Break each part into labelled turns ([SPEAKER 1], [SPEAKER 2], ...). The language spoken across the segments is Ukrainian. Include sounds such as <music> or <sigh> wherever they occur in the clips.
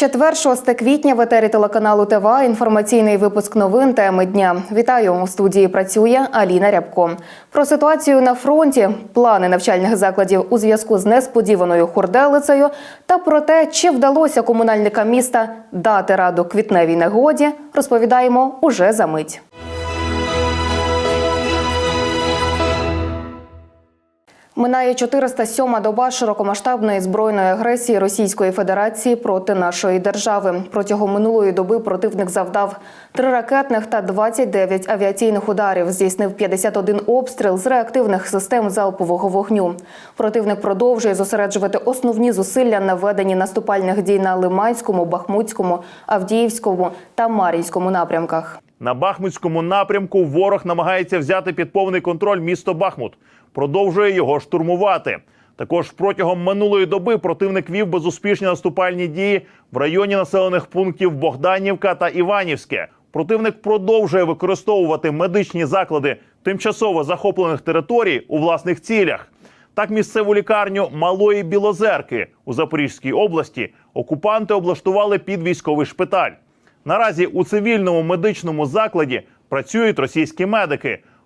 [SPEAKER 1] Четвер, 6 квітня в етері телеканалу ТВА. Інформаційний випуск новин теми дня. Вітаю у студії. Працює Аліна Рябко. Про ситуацію на фронті, плани навчальних закладів у зв'язку з несподіваною хурделицею та про те, чи вдалося комунальникам міста дати раду квітневій негоді, розповідаємо уже за мить. Минає 407-ма доба широкомасштабної збройної агресії Російської Федерації проти нашої держави. Протягом минулої доби противник завдав три ракетних та 29 авіаційних ударів. Здійснив 51 обстріл з реактивних систем залпового вогню. Противник продовжує зосереджувати основні зусилля на веденні наступальних дій на Лиманському, Бахмутському, Авдіївському та Мар'їнському напрямках.
[SPEAKER 2] На Бахмутському напрямку ворог намагається взяти під повний контроль місто Бахмут. Продовжує його штурмувати. Також протягом минулої доби противник вів безуспішні наступальні дії в районі населених пунктів Богданівка та Іванівське. Противник продовжує використовувати медичні заклади тимчасово захоплених територій у власних цілях. Так, місцеву лікарню Малої Білозерки у Запорізькій області окупанти облаштували під військовий шпиталь. Наразі у цивільному медичному закладі працюють російські медики.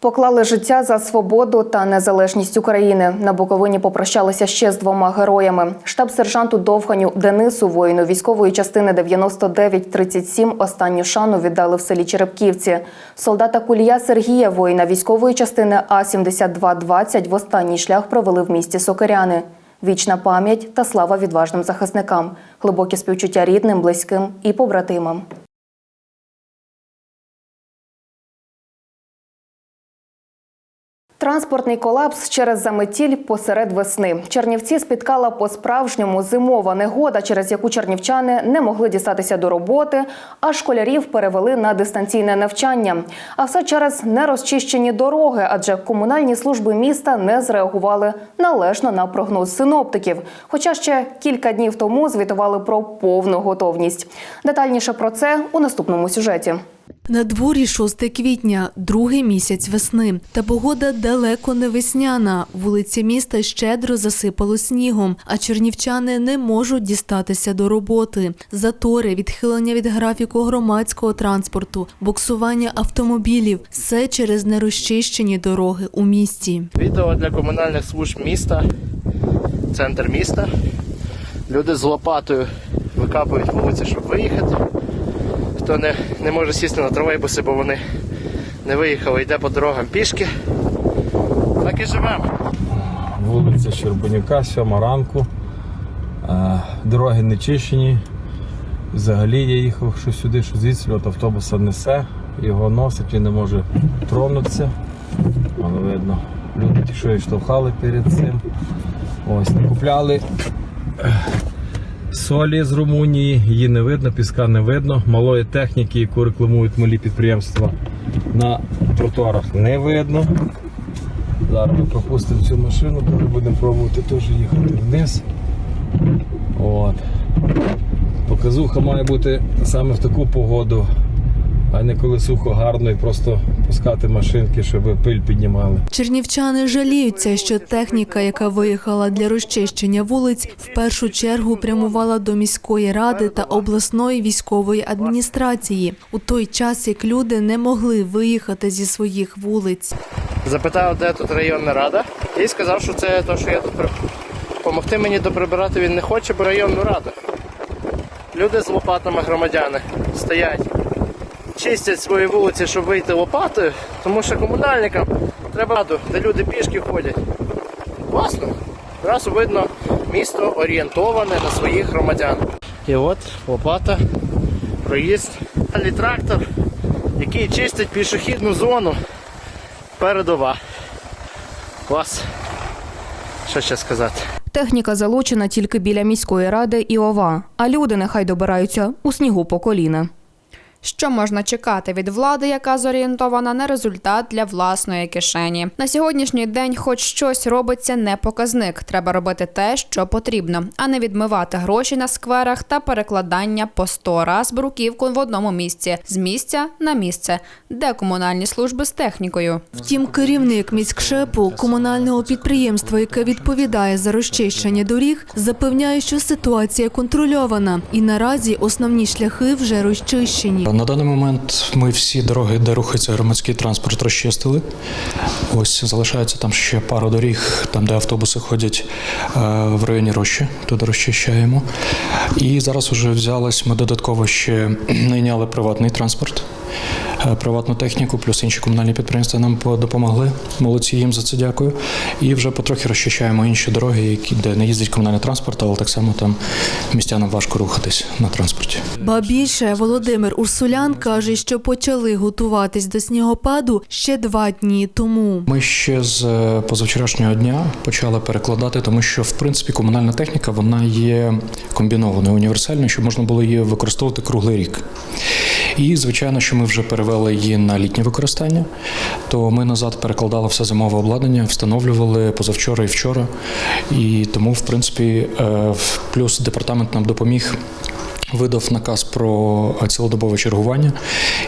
[SPEAKER 1] Поклали життя за свободу та незалежність України. На Буковині попрощалися ще з двома героями. Штаб-сержанту Довганю Денису, воїну військової частини 9937, останню шану віддали в селі Черепківці. Солдата Кулія Сергія, воїна військової частини А-7220, в останній шлях провели в місті Сокиряни. Вічна пам'ять та слава відважним захисникам, глибокі співчуття рідним, близьким і побратимам. Транспортний колапс через заметіль посеред весни. Чернівці спіткала по-справжньому зимова негода, через яку чернівчани не могли дістатися до роботи, а школярів перевели на дистанційне навчання. А все через нерозчищені дороги, адже комунальні служби міста не зреагували належно на прогноз синоптиків. Хоча ще кілька днів тому звітували про повну готовність. Детальніше про це у наступному сюжеті.
[SPEAKER 3] На дворі 6 квітня, другий місяць весни. Та погода далеко не весняна. Вулиці міста щедро засипало снігом, а чернівчани не можуть дістатися до роботи. Затори, відхилення від графіку громадського транспорту, буксування автомобілів все через нерозчищені дороги у місті.
[SPEAKER 4] Відео для комунальних служб міста, центр міста. Люди з лопатою викапують вулиці, щоб виїхати. Хто не, не може сісти на тролейбуси, бо вони не виїхали, йде по дорогам пішки. Так і живемо.
[SPEAKER 5] Вулиця Щербанюка, 7 ранку. Е, Дороги не чищені. Взагалі я їхав що сюди, що звідси от автобуса несе, його носить, він не може тронутися. Але видно, люди що і штовхали перед цим. Ось, не купляли е, солі з Румунії, її не видно, піска не видно. Малої техніки, яку рекламують малі підприємства на тротуарах не видно. Зараз ми пропустимо цю машину, коли будемо пробувати теж їхати вниз. От. Показуха має бути саме в таку погоду, а не коли сухо, гарно і просто пускати машинки, щоб пиль піднімали.
[SPEAKER 3] Чернівчани жаліються, що техніка, яка виїхала для розчищення вулиць, в першу чергу прямувала до міської ради та обласної військової адміністрації у той час, як люди не могли виїхати зі своїх вулиць.
[SPEAKER 4] Запитав, де тут районна рада, і сказав, що це те, що я тут при- Помогти мені доприбирати він не хоче, бо районну раду. Люди з лопатами громадяни стоять, чистять свої вулиці, щоб вийти лопатою, тому що комунальникам треба раду, де люди пішки ходять. Класно. Одразу видно, місто орієнтоване на своїх громадян. І от лопата, проїзд. Трактор, який чистить пішохідну зону. Передова. Клас. Що ще сказати?
[SPEAKER 1] Техніка залучена тільки біля міської ради і ОВА, а люди нехай добираються у снігу по коліна.
[SPEAKER 6] Що можна чекати від влади, яка зорієнтована на результат для власної кишені? На сьогоднішній день, хоч щось робиться, не показник. Треба робити те, що потрібно, а не відмивати гроші на скверах та перекладання по сто раз бруківку в одному місці з місця на місце, де комунальні служби з технікою.
[SPEAKER 3] Втім, керівник міськшепу комунального підприємства, яке відповідає за розчищення доріг, запевняє, що ситуація контрольована, і наразі основні шляхи вже розчищені.
[SPEAKER 7] На даний момент ми всі дороги, де рухається громадський транспорт, розчистили. Ось залишається там ще пара доріг, там де автобуси ходять е, в районі Рощі, туди розчищаємо. І зараз вже взялись, ми додатково ще <clears throat> найняли приватний транспорт, приватну техніку, плюс інші комунальні підприємства нам по- допомогли. Молодці їм за це дякую. І вже потрохи розчищаємо інші дороги, які де не їздить комунальний транспорт, але так само там містянам важко рухатись на транспорті.
[SPEAKER 3] Ба більше Володимир Урсулян каже, що почали готуватись до снігопаду ще два дні тому.
[SPEAKER 7] Ми ще з е, позавчорашнього дня почали перекладати, тому що в принципі комунальна техніка вона є комбінованою, універсальною, щоб можна було її використовувати круглий рік. І звичайно, що ми вже перевели її на літнє використання, то ми назад перекладали все зимове обладнання, встановлювали позавчора і вчора. І тому, в принципі, е, плюс департамент нам допоміг. Видав наказ про цілодобове чергування,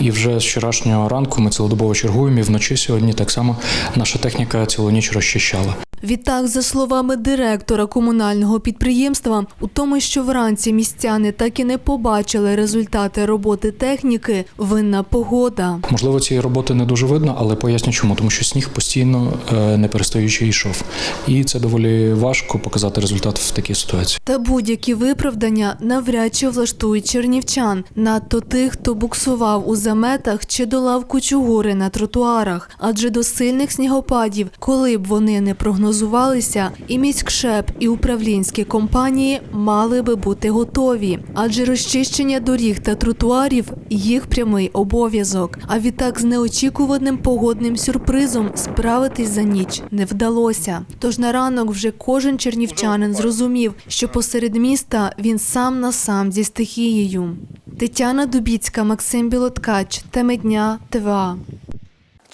[SPEAKER 7] і вже з вчорашнього ранку ми цілодобово чергуємо. І вночі сьогодні так само наша техніка цілу ніч розчищала.
[SPEAKER 3] Відтак, за словами директора комунального підприємства, у тому, що вранці містяни так і не побачили результати роботи техніки, винна погода.
[SPEAKER 7] Можливо, цієї роботи не дуже видно, але поясню чому, тому що сніг постійно е, не перестаючи йшов, і це доволі важко показати результат в такій ситуації.
[SPEAKER 3] Та будь-які виправдання навряд чи влаштують чернівчан, надто тих, хто буксував у заметах чи долав кучугури на тротуарах. Адже до сильних снігопадів, коли б вони не прогнозувалися, і міськшеп, і управлінські компанії мали би бути готові. Адже розчищення доріг та тротуарів їх прямий обов'язок. А відтак з неочікуваним погодним сюрпризом справитись за ніч не вдалося. Тож на ранок вже кожен чернівчанин зрозумів, що посеред міста він сам на сам зі стихією. Тетяна Дубіцька, Максим Білоткач, Теми дня, ТВА.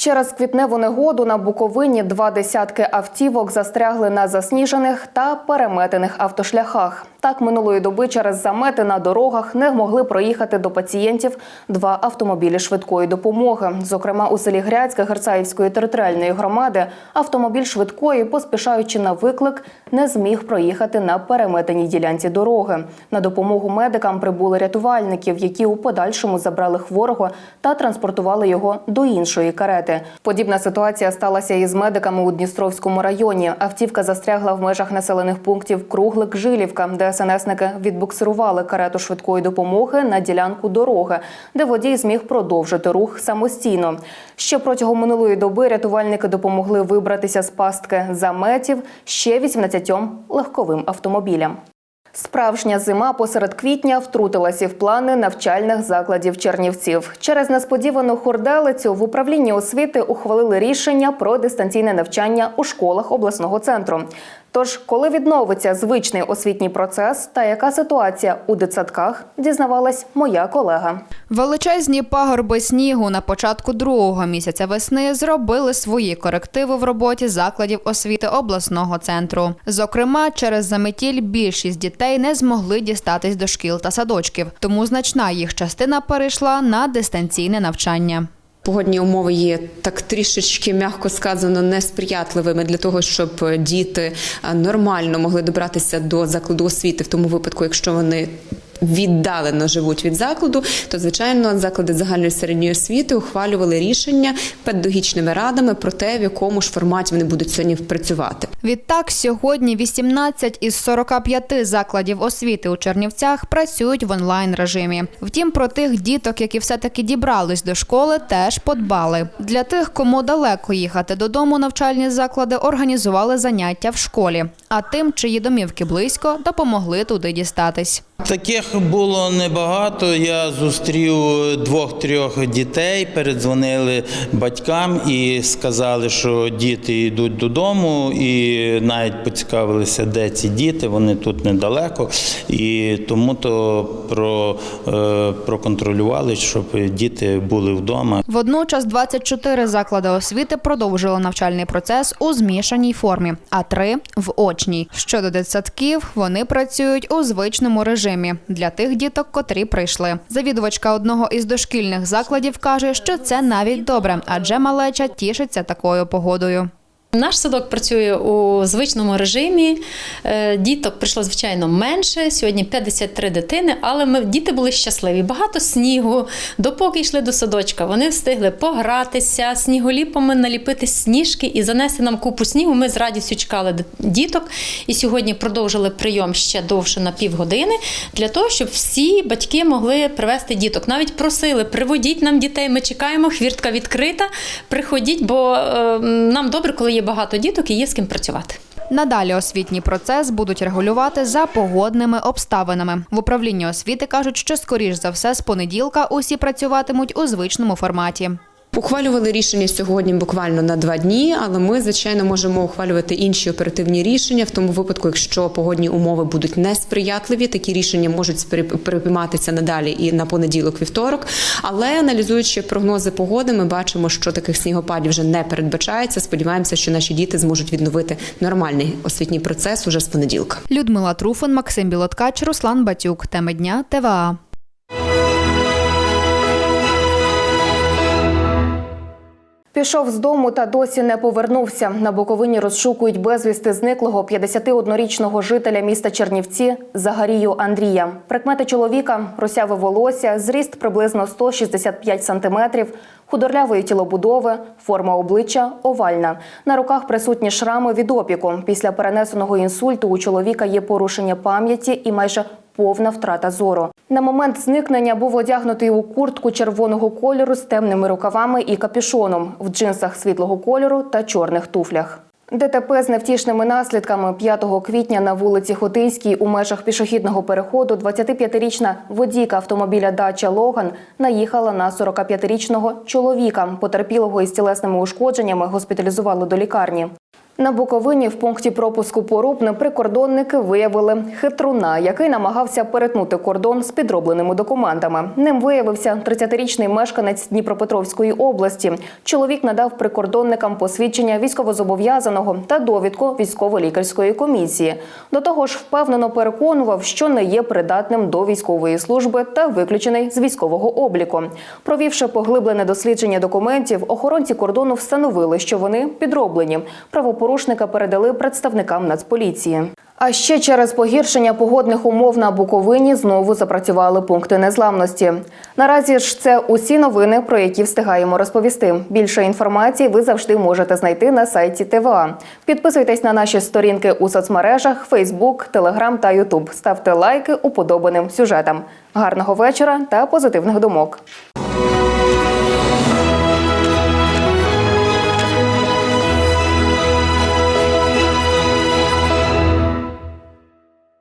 [SPEAKER 1] Через квітневу негоду на Буковині два десятки автівок застрягли на засніжених та переметених автошляхах. Так минулої доби через замети на дорогах не могли проїхати до пацієнтів два автомобілі швидкої допомоги. Зокрема, у селі Гряцьке Герцаївської територіальної громади автомобіль швидкої, поспішаючи на виклик, не зміг проїхати на переметеній ділянці дороги. На допомогу медикам прибули рятувальників, які у подальшому забрали хворого та транспортували його до іншої карети. Подібна ситуація сталася і з медиками у Дністровському районі. Автівка застрягла в межах населених пунктів Круглик Жилівка, де СНСники відбуксирували карету швидкої допомоги на ділянку дороги, де водій зміг продовжити рух самостійно. Ще протягом минулої доби рятувальники допомогли вибратися з пастки заметів ще 18 легковим автомобілям. Справжня зима посеред квітня втрутилася в плани навчальних закладів Чернівців. Через несподівану хурделицю в управлінні освіти ухвалили рішення про дистанційне навчання у школах обласного центру. Тож, коли відновиться звичний освітній процес та яка ситуація у дитсадках, дізнавалась моя колега.
[SPEAKER 6] Величезні пагорби снігу на початку другого місяця весни зробили свої корективи в роботі закладів освіти обласного центру. Зокрема, через заметіль більшість дітей не змогли дістатись до шкіл та садочків, тому значна їх частина перейшла на дистанційне навчання.
[SPEAKER 8] Погодні умови є так трішечки, м'яко сказано, несприятливими для того, щоб діти е, нормально могли добратися до закладу освіти в тому випадку, якщо вони. Віддалено живуть від закладу, то звичайно заклади загальної середньої освіти ухвалювали рішення педагогічними радами про те, в якому ж форматі вони будуть сьогодні працювати.
[SPEAKER 6] Відтак, сьогодні 18 із 45 закладів освіти у Чернівцях працюють в онлайн режимі. Втім, про тих діток, які все-таки дібрались до школи, теж подбали. Для тих, кому далеко їхати додому, навчальні заклади організували заняття в школі. А тим, чиї домівки близько, допомогли туди дістатись.
[SPEAKER 9] Таких було небагато. Я зустрів двох-трьох дітей, передзвонили батькам і сказали, що діти йдуть додому, і навіть поцікавилися, де ці діти. Вони тут недалеко. І тому то про, е, проконтролювали, щоб діти були вдома.
[SPEAKER 6] Водночас 24 заклади освіти продовжили навчальний процес у змішаній формі, а три в очній. Щодо дитсадків, вони працюють у звичному режимі для тих діток, котрі прийшли. Завідувачка одного із дошкільних закладів каже, що це навіть добре, адже малеча тішиться такою погодою.
[SPEAKER 10] Наш садок працює у звичному режимі. Е, Діток прийшло звичайно менше. Сьогодні 53 дитини, але ми діти були щасливі. Багато снігу. Допоки йшли до садочка, вони встигли погратися, сніголіпами наліпити сніжки і занести нам купу снігу. Ми з радістю чекали діток. І сьогодні продовжили прийом ще довше на півгодини для того, щоб всі батьки могли привезти діток. Навіть просили, приводіть нам дітей. Ми чекаємо, хвіртка відкрита. Приходіть, бо е, нам добре, коли є багато діток і є з ким працювати.
[SPEAKER 6] Надалі освітній процес будуть регулювати за погодними обставинами. В управлінні освіти кажуть, що скоріш за все з понеділка усі працюватимуть у звичному форматі.
[SPEAKER 8] Ухвалювали рішення сьогодні буквально на два дні, але ми, звичайно, можемо ухвалювати інші оперативні рішення в тому випадку, якщо погодні умови будуть несприятливі. Такі рішення можуть спри- надалі і на понеділок, вівторок. Але аналізуючи прогнози погоди, ми бачимо, що таких снігопадів вже не передбачається. Сподіваємося, що наші діти зможуть відновити нормальний освітній процес уже з понеділка.
[SPEAKER 6] Людмила Труфан, Максим Білоткач, Руслан Батюк. Теми дня ТВА.
[SPEAKER 1] Пішов з дому та досі не повернувся. На Буковині розшукують безвісти зниклого 51-річного жителя міста Чернівці Загарію Андрія. Прикмети чоловіка – росяве волосся, зріст приблизно 165 сантиметрів, худорлявої тілобудови, форма обличчя овальна. На руках присутні шрами від опіку. Після перенесеного інсульту у чоловіка є порушення пам'яті і майже повна втрата зору. На момент зникнення був одягнутий у куртку червоного кольору з темними рукавами і капюшоном, в джинсах світлого кольору та чорних туфлях. ДТП з невтішними наслідками 5 квітня на вулиці Хотинській у межах пішохідного переходу 25-річна водійка автомобіля Дача Логан наїхала на 45-річного чоловіка. Потерпілого із тілесними ушкодженнями госпіталізували до лікарні. На Буковині в пункті пропуску Порубне прикордонники виявили хитруна, який намагався перетнути кордон з підробленими документами. Ним виявився 30-річний мешканець Дніпропетровської області. Чоловік надав прикордонникам посвідчення військовозобов'язаного та довідку військово-лікарської комісії. До того ж, впевнено переконував, що не є придатним до військової служби та виключений з військового обліку. Провівши поглиблене дослідження документів, охоронці кордону встановили, що вони підроблені. Правопорушника передали представникам Нацполіції. А ще через погіршення погодних умов на Буковині знову запрацювали пункти незламності. Наразі ж це усі новини, про які встигаємо розповісти. Більше інформації ви завжди можете знайти на сайті ТВА. Підписуйтесь на наші сторінки у соцмережах Facebook, Telegram та YouTube. Ставте лайки уподобаним сюжетам. Гарного вечора та позитивних думок.